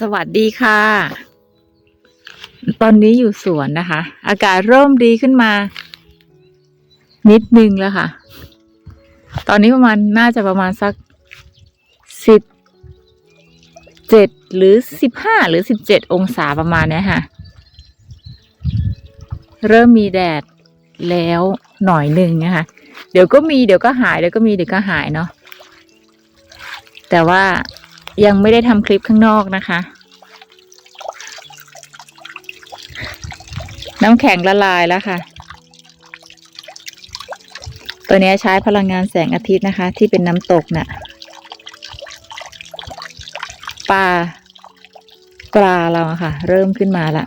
สวัสดีค่ะ ตอนนี้อยู่สวนนะคะ อากาศเริ่มดีขึ้นมา นิดนึงแล้วค่ะ ตอนนี้ประมาณน่าจะประมาณสักสิบเจ็ดหรือสิบห้าหรือสิบเจ็ดองศาประมาณนี้ค่ะ เริ่มมีแดดแล้วหน่อยหนึ่งนะคะ เดี๋ยวก็มีเดี๋ยวก็หายเดี๋ยวก็มีเดี๋ยวก็หายเนาะแต่ว่า ยังไม่ได้ทำคลิปข้างนอกนะคะ น้ำแข็งละลายแล้วค่ะ ตัวนี้ใช้พลังงานแสงอาทิตย์นะคะ ที่เป็นน้ำตกน่ะปลาปลาเราอะค่ะ เริ่มขึ้นมาละ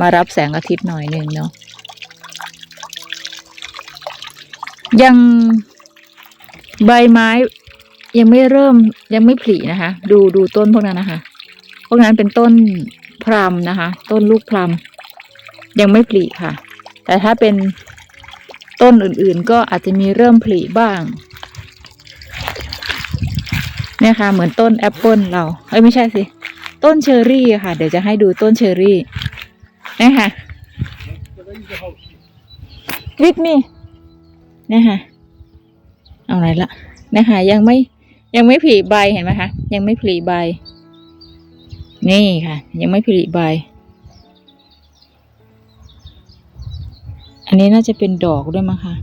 มารับแสงอาทิตย์หน่อยหนึ่งเนาะยังใบไม้ ยังไม่เริ่มยังไม่ผลินะคะ ดูดูต้นพวกนั้นนะคะ พวกนั้นเป็นต้นพรำนะคะ ต้นลูกพรำยังไม่ผลิค่ะ แต่ถ้าเป็นต้นอื่นๆ ก็อาจจะมีเริ่มผลิบ้าง เนี่ยค่ะ เหมือนต้นแอปเปิลเราเอ้ยไม่ใช่สิ ต้นเชอร์รี่ค่ะ เดี๋ยวจะให้ดูต้นเชอร์รี่เนี่ยค่ะวิกนี่เนี่ยค่ะ เอาไหนละนะคะยังไม่ ยังไม่ผลิใบเห็นไหมคะ ยังไม่ผลิใบ นี่ค่ะ ยังไม่ผลิใบ อันนี้น่าจะเป็นดอกด้วยมั้งคะ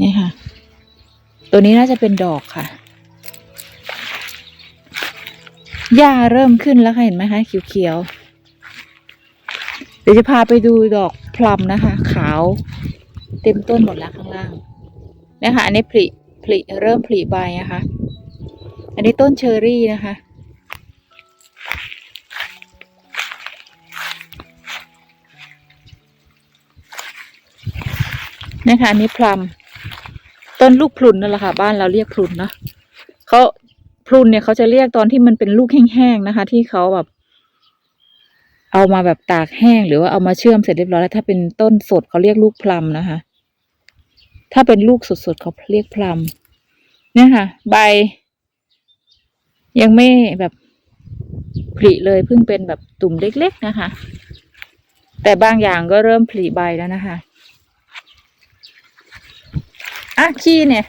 นี่ค่ะ ตัวนี้น่าจะเป็นดอกค่ะ หญ้าเริ่มขึ้นแล้วค่ะเห็นไหมคะเขียวๆ เดี๋ยวจะพาไปดูดอกพลัมนะคะ ขาว เต็มต้นหมดแล้วข้างล่างนะคะอันนี้ผลิ ผลิเริ่มผลิใบนะคะ อันนี้ต้นเชอร์รี่นะคะ นะคะอันนี้พลัมต้นลูกพลุนนั่นแหละค่ะ บ้านเราเรียกพลุนเนาะเขาพลุนเนี่ยเขาจะเรียกตอนที่มันเป็นลูกแห้งๆนะคะ ที่เขาแบบ เอามาแบบตากแห้งหรือว่าเอามาเชื่อมเสร็จเรียบร้อยแล้วถ้าเป็นต้นสดเขาเรียกลูกพลัมนะคะ ถ้าเป็นลูกสดๆเขาเรียกพลัมเนี่ยค่ะ ใบ ยังไม่แบบผลิเลยเพิ่งเป็นแบบตุ่มเล็กๆนะคะ แต่บางอย่างก็เริ่มผลิใบแล้วนะคะอะขี้เนี่ย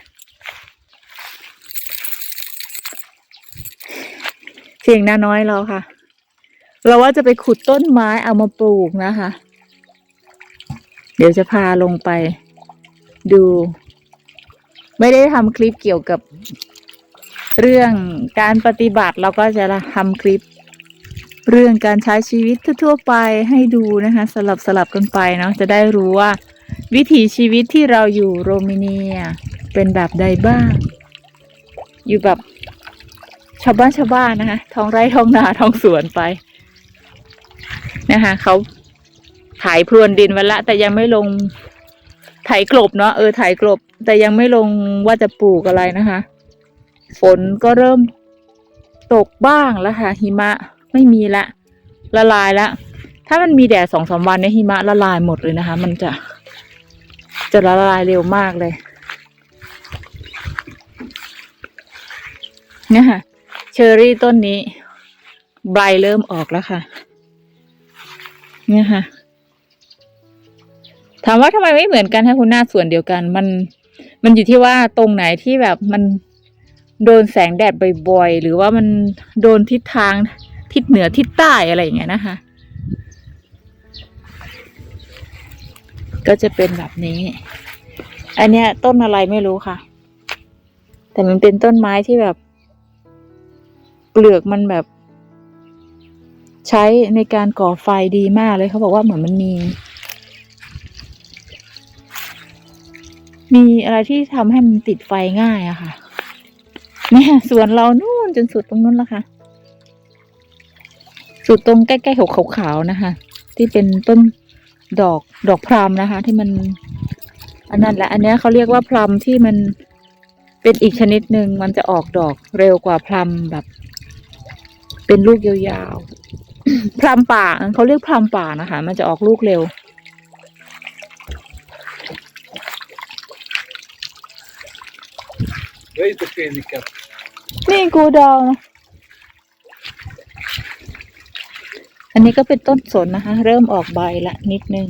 เสียงนาน้อยเราค่ะ เราว่าจะไปขุดต้นไม้เอามาปลูกนะคะ เดี๋ยวจะพาลงไป ดู ไม่ได้ทำคลิปเกี่ยวกับเรื่องการปฏิบัติเราก็จะทำคลิป เรื่องการใช้ชีวิตทั่วๆไปให้ดูนะคะ สลับสลับกันไปเนาะจะได้รู้ว่า วิถีชีวิตที่เราอยู่โรมาเนียเป็นแบบใดบ้าง อยู่แบบชาวบ้านชาวบ้านนะคะท้องไร่ท้องนาท้องสวนไปนะคะเขาไถพรวนดินไว้ละ แต่ยังไม่ลง ไถกลบเนาะเออไถกลบ แต่ยังไม่ลงว่าจะปลูกอะไรนะคะ ฝนก็เริ่มตกบ้างแล้วค่ะ หิมะไม่มีละ ละลายละถ้ามันมีแดดสองสามวันเนี่ยหิมะละลายหมดเลยนะคะ มันจะ จะละลายเร็วมากเลยเนี่ยค่ะ เชอร์รี่ต้นนี้ใบเริ่มออกแล้วค่ะ เนี่ยค่ะ ถามว่าทำไมไม่เหมือนกันถ้าคุณหน้าส่วนเดียวกัน มัน มันอยู่ที่ว่าตรงไหนที่แบบมันโดนแสงแดดบ่อยๆ หรือว่ามันโดนทิศทางทิศเหนือทิศใต้อะไรอย่างเงี้ยนะคะ ก็จะเป็นแบบนี้ อันเนี้ยต้นอะไรไม่รู้ค่ะ แต่มันเป็นต้นไม้ที่แบบ เปลือกมันแบบ ใช้ในการก่อไฟดีมากเลยเขาบอกว่าเหมือนมันมี มีอะไรที่ทำให้มันติดไฟง่ายอะค่ะ เนี่ยสวนเรานู่นจนสุดตรงนู้นแล้วค่ะ สุดตรงใกล้ๆหกขาวๆนะคะ ที่เป็นต้นดอกดอกพรามนะคะ ที่มัน อันนั้นแหละ อันนี้เขาเรียกว่าพลัมที่มันเป็นอีกชนิดหนึ่งมันจะออกดอกเร็วกว่าพลัมแบบ เป็นลูกยาวๆพลัมป่าเขาเรียกพลัมป่านะคะ มันจะออกลูกเร็ว Where is the crazy cat? นี่กูดองนะอันนี้ก็เป็นต้นสนนะคะ เริ่มออกใบละนิดนึง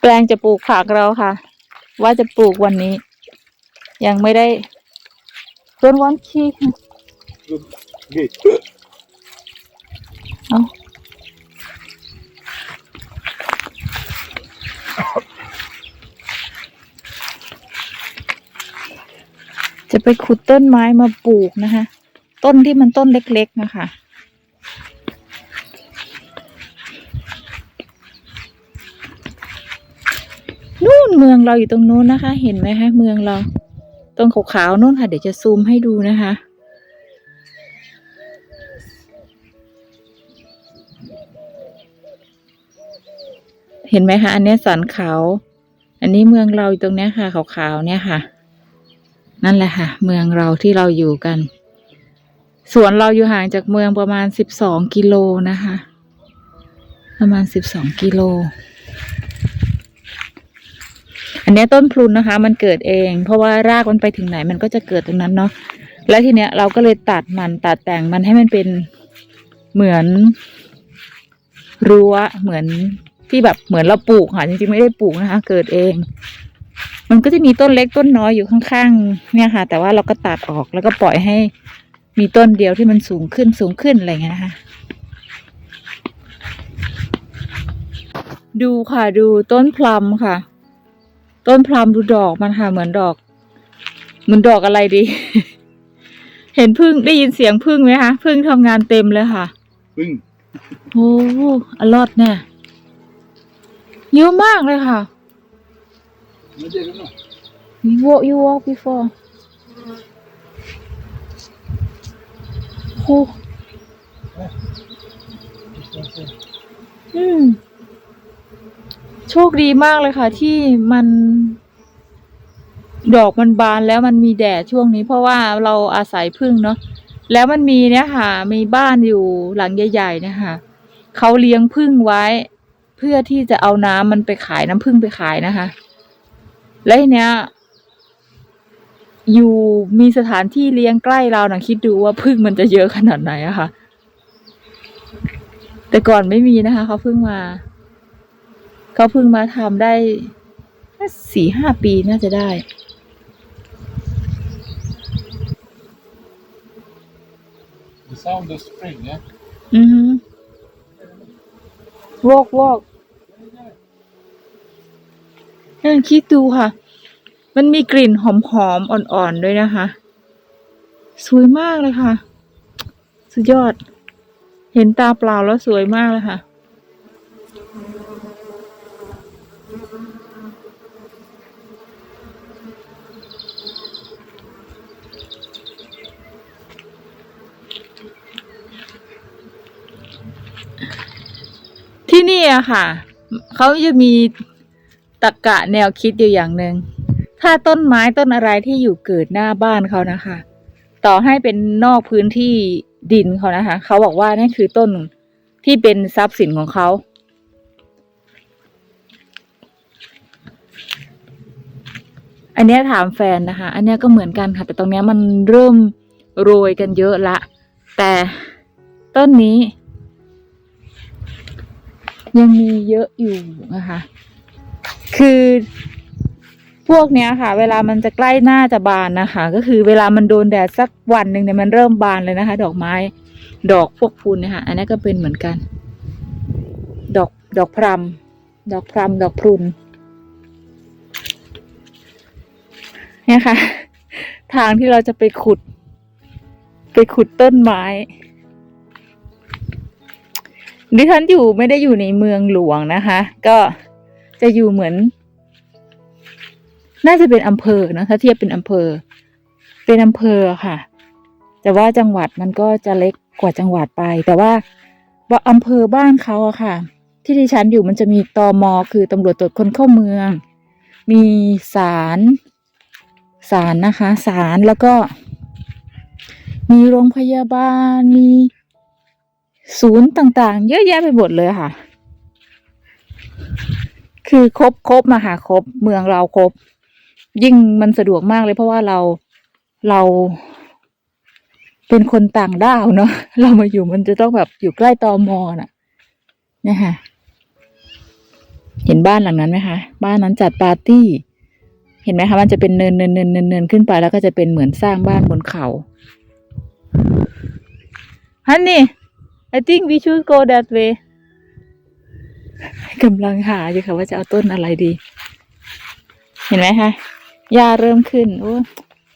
แปลงจะปลูกผักเราค่ะ ว่าจะปลูกวันนี้ ยังไม่ได้ร้อนวันขี้เอา จะไปขุดต้นไม้มาปลูกนะคะ ต้นที่มันต้นเล็กๆนะคะนู่นเมืองเราอยู่ตรงนู้นนะคะ เห็นไหมคะเมืองเราตรงขาวๆนู่นค่ะ เดี๋ยวจะซูมให้ดูนะคะ เห็นไหมคะ อันนี้สันเขา อันนี้เมืองเราอยู่ตรงเนี้ยค่ะขาวๆเนี่ยค่ะ นั่นแหละค่ะ เมืองเราที่เราอยู่กันสวนเราอยู่ห่างจากเมืองประมาณสิบสองกิโลนะคะ ประมาณสิบสองกิโล อันนี้ต้นพลุนนะคะ มันเกิดเอง เพราะว่ารากมันไปถึงไหนมันก็จะเกิดตรงนั้นเนาะแล้วทีเนี้ยเราก็เลยตัดมันตัดแต่งมันให้มันเป็นเหมือนรั้วเหมือนที่แบบเหมือนเราปลูกค่ะจริงๆไม่ได้ปลูกนะคะ เกิดเอง มันก็จะมีต้นเล็กต้นน้อยอยู่ข้างๆ เนี่ยค่ะ แต่ว่าเราก็ตัดออกแล้วก็ปล่อยให้มีต้นเดียวที่มันสูงขึ้นสูงขึ้นอะไรอย่างเงี้ยนะคะ ดูค่ะดูต้นพลัมค่ะ ต้นพลัมดูดอกมันค่ะเหมือนดอก เหมือนดอกอะไรดี เห็นพึ่งได้ยินเสียงพึ่งไหมคะพึ่งทำงานเต็มเลยค่ะ Boom. โอ้อลอดเนี่ยเยอะมากเลยค่ะ Men det är det nog. You walk, you walk before โอ้อืมโชคดีมากเลยค่ะ ที่มัน ดอกมันบานแล้วมันมีแดดช่วงนี้ เพราะว่าเราอาศัยพึ่งเนาะแล้วมันมีเนี่ยค่ะ มีบ้านอยู่หลังใหญ่ๆเนี่ยค่ะเขาเลี้ยงพึ่งไว้ เพื่อที่จะเอาน้ำมันไปขายน้ำพึ่งไปขายนะคะ แล้วทีเนี้ย อยู่มีสถานที่เลี้ยงใกล้เรานะคิดดูว่าพึ่งมันจะเยอะขนาดไหนอะค่ะ แต่ก่อนไม่มีนะคะเขาเพิ่งมา เขาเพิ่งมาทำได้สี่ห้าปีน่าจะได้ The sound of spring, yeah? อือฮึวอกวอก นั่นคิดดูค่ะ มันมีกลิ่นหอมๆอ่อนๆด้วยนะคะ สวยมากเลยค่ะ สุดยอด เห็นตาเปล่าแล้วสวยมากเลยค่ะ ที่นี่อะค่ะ เขาจะมี ตรกกะแนวคิดอยู่อย่างหนึ่งถ้าต้นไม้ต้นอะไรที่อยู่เกิดหน้าบ้านเขานะคะ ต่อให้เป็นนอกพื้นที่ดินเขานะคะ เขาบอกว่านั่นคือต้นที่เป็นทรัพย์สินของเขาอันนี้ถามแฟนนะคะ อันนี้ก็เหมือนกันค่ะ แต่ตรงนี้มันเริ่มโรยกันเยอะละ แต่ต้นนี้ ยังมีเยอะอยู่นะคะ คือพวกเนี้ยค่ะ เวลามันจะใกล้หน้าจะบานนะคะ ก็คือเวลามันโดนแดดสักวันหนึ่งเนี่ยมันเริ่มบานเลยนะคะ ดอกไม้ ดอกพวกพูนนี่ยค่ะอันนี้ก็เป็นเหมือนกัน ดอกดอกพรำดอกพรำดอกพรุนเนี่ยค่ะ ทางที่เราจะไปขุด ไปขุดต้นไม้ดิฉันอยู่ไม่ได้อยู่ในเมืองหลวงนะคะ ก็ จะอยู่เหมือน น่าจะเป็นอำเภอนะถ้าเทียบเป็นอำเภอ เป็นอำเภอค่ะ แต่ว่าจังหวัดมันก็จะเล็กกว่าจังหวัดไป แต่ว่าว่าอำเภอบ้านเขาอะค่ะ ที่ดิฉันอยู่มันจะมีตอมอคือตำรวจตรวจคนเข้าเมือง มีศาลศาลนะคะศาลแล้วก็ มีโรงพยาบาลมีศูนย์ต่างๆ เยอะแยะไปหมดเลยค่ะ คือครบครบมาค่ะครบเมืองเราครบ ยิ่งมันสะดวกมากเลยเพราะว่าเราเรา เป็นคนต่างด้าวเนาะเรามาอยู่มันจะต้องแบบอยู่ใกล้ตอมอน่ะเนี่ยค่ะเห็นบ้านหลังนั้นไหมคะบ้านนั้นจัดปาร์ตี้ เห็นไหมคะมันจะเป็นเนินเนินเนินเนินเนินขึ้นไปแล้วก็จะเป็นเหมือนสร้างบ้านบนเขาฮันนี่ I think we should go that way กำลังหาอยู่ค่ะว่าจะเอาต้นอะไรดี เห็นไหมคะหญ้าเริ่มขึ้นโอ้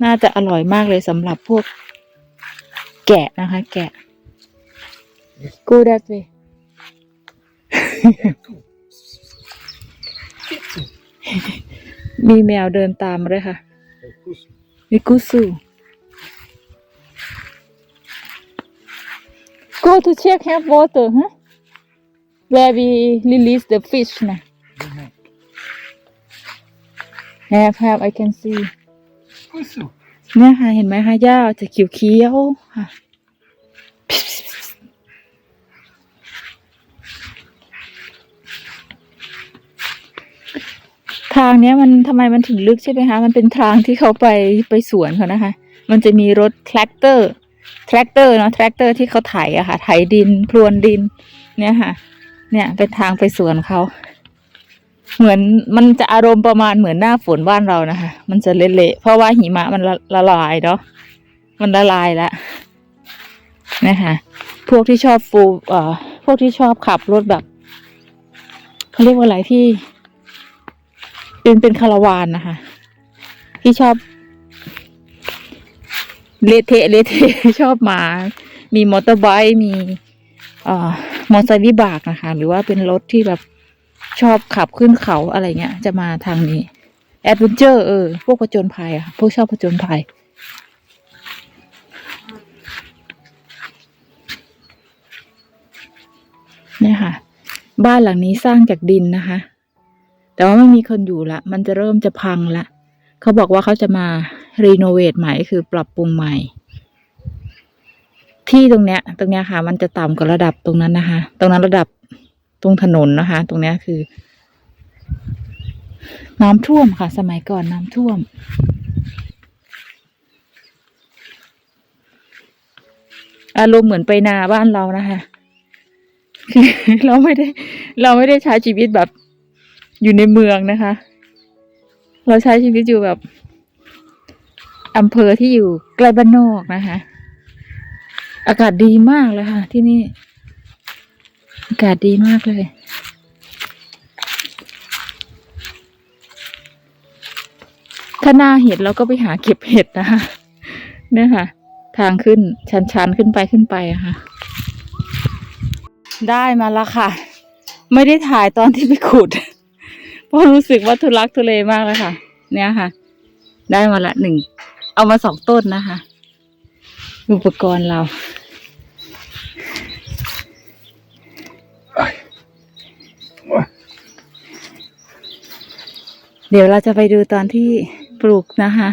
น่าจะอร่อยมากเลยสำหรับพวก แกะนะคะ แกะ go that way มีแมวเดินตามมาด้วยค่ะมิกุสุ go to check have water huh where we release the fish นะ have have I can see Kusu. เนี่ยค่ะ เห็นไหมคะหญ้าจะเขียวเขียวๆค่ะ ทางเนี้ยมันทำไมมันถึงลึกใช่ไหมคะ มันเป็นทางที่เขาไปไปสวนเขานะคะ มันจะมีรถแทรกเตอร์แทรกเตอร์เนาะแทรกเตอร์ที่เขาไถอะค่ะ ไถดิน พรวนดิน เนี่ยค่ะ เนี่ยเป็นทางไปสวนเขาเหมือนมันจะอารมณ์ประมาณเหมือนหน้าฝนบ้านเรานะคะ มันจะเละๆเพราะว่าหิมะมันละละลายเนาะมันละลายแล้วนะคะพวกที่ชอบฟูเอ่อพวกที่ชอบขับรถแบบเขาเรียกว่าอะไรที่ เป็นเป็นคาราวานนะคะ ที่ชอบเละเทะเละเทะชอบมา มีมอเตอร์ไบค์มี เอ่อมอเตอร์ไซค์วิบากนะคะ หรือว่าเป็นรถที่แบบชอบขับขึ้นเขาอะไรเงี้ย จะมาทางนี้แอดเวนเจอร์เออพวกผจญภัยอะค่ะพวกชอบผจญภัยเนี่ยค่ะ บ้านหลังนี้สร้างจากดินนะคะ แต่ว่าไม่มีคนอยู่ละ มันจะเริ่มจะพังละ เขาบอกว่าเขาจะมารีโนเวทใหม่คือปรับปรุงใหม่ ที่ตรงเนี้ย ตรงเนี้ยค่ะ มันจะต่ำกว่าระดับตรงนั้นนะคะ ตรงนั้นระดับตรงถนนนะคะ ตรงเนี้ยคือ น้ำท่วมค่ะ สมัยก่อนน้ำท่วม อารมณ์เหมือนไปนาบ้านเรานะคะคือเราไม่ได้ เราไม่ได้ใช้ชีวิตแบบอยู่ในเมืองนะคะ เราใช้ชีวิตอยู่แบบอำเภอที่อยู่ใกล้บ้านนอกนะคะ อากาศดีมากเลยค่ะ ที่นี่ อากาศดีมากเลยถ้าหน้าเห็ดเราก็ไปหาเก็บเห็ดนะคะเนี่ยค่ะ ทางขึ้นชันๆขึ้นไปขึ้นไปอะค่ะ ได้มาแล้วค่ะ ไม่ได้ถ่ายตอนที่ไปขุด เพราะรู้สึกว่าทุลักทุเลมากเลยค่ะ เนี่ยค่ะ ได้มาละหนึ่ง เอามาสองต้นนะคะ อุปกรณ์เรา เดี๋ยวเราจะไปดูตอนที่ปลูกนะคะ